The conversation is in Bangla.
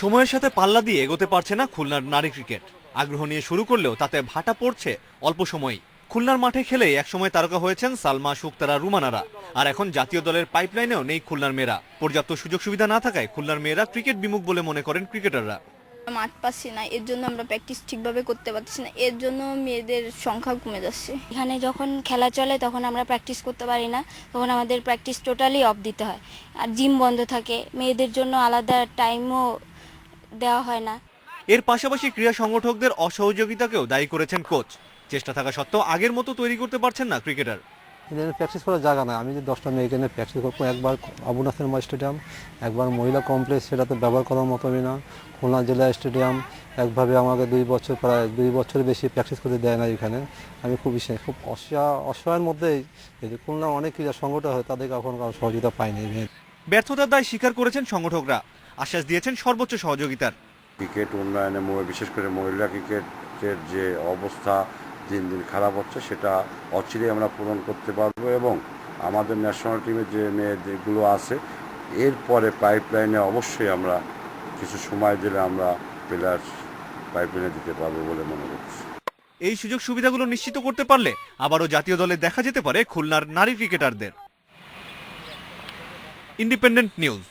সময়ের সাথে পাল্লা দিয়ে এগোতে পারছে না খুলনার নারী ক্রিকেট। আগ্রহ নিয়ে শুরু করলেও তাতে ভাটা পড়ছে অল্প সময়ই। খুলনার মাঠে খেলেই একসময় তারকা হয়েছেন সালমা শুক্তারা রুমানারা। আর এখন জাতীয় দলের পাইপলাইনেও নেই খুলনার মেয়েরা। পর্যাপ্ত সুযোগ সুবিধা না থাকায় খুলনার মেয়েরা ক্রিকেট বিমুখ বলে মনে করেন ক্রিকেটাররা। মাঠ পাচ্ছি না এর জন্য আমরা প্র্যাকটিস ঠিকভাবে করতে পারছি না এর জন্য মেয়েদের সংখ্যা কমে যাচ্ছে। এখানে যখন খেলা চলে তখন আমরা প্র্যাকটিস করতে পারি না তখন আমাদের প্র্যাকটিস টোটালি অফ দিতে হয়। আর জিম বন্ধ থাকে মেয়েদের জন্য আলাদা টাইমও দেওয়া হয় না। এর পাশাপাশি ক্রীড়া সংগঠকদের অসহযোগিতাকেও দায়ী করেছেন কোচ। চেষ্টা থাকা সত্ত্বেও আগের মতো তৈরি করতে পারছেন না ক্রিকেটার। এখানে প্র্যাকটিস করার জায়গা নাই। আমি যে দশটা মেয়ে এখানে প্র্যাকটিস করব একবার আবু নাসের মাঠ স্টেডিয়াম একবার মহিলা কমপ্লেক্স সেটাতে ব্যবহার করার মতো আমি না। খুলনা জেলা স্টেডিয়াম একভাবে আমাকে দুই বছর প্রায় দুই বছরের বেশি প্র্যাকটিস করতে দেয় না এখানে। আমি খুব ইসে- খুব অসহায় অসহায়ের মধ্যেই এই যে খুলনা অনেক ক্রীড়া সংগঠন হয় তাদেরকে এখন কারও সহযোগিতা পাইনি। ব্যর্থতার দায় স্বীকার করেছেন সংগঠকরা। আশ্বাস দিয়েছেন সর্বোচ্চ সহযোগিতার। ক্রিকেট উন্নয়নে বিশেষ করে মহিলা ক্রিকেটের যে অবস্থা দিন দিন খারাপ হচ্ছে সেটা অচিরে আমরা পূরণ করতে পারব এবং আমাদের ন্যাশনাল টিমের যে মেয়েগুলো আছে এরপরে পাইপলাইনে অবশ্যই আমরা কিছু সময় দিলে আমরা প্লেয়ার পাইপলাইনে দিতে পারব বলে মনে করছি। এই সুযোগ সুবিধাগুলো নিশ্চিত করতে পারলে আবারও জাতীয় দলে দেখা যেতে পারে খুলনার নারী ক্রিকেটারদের। Independent news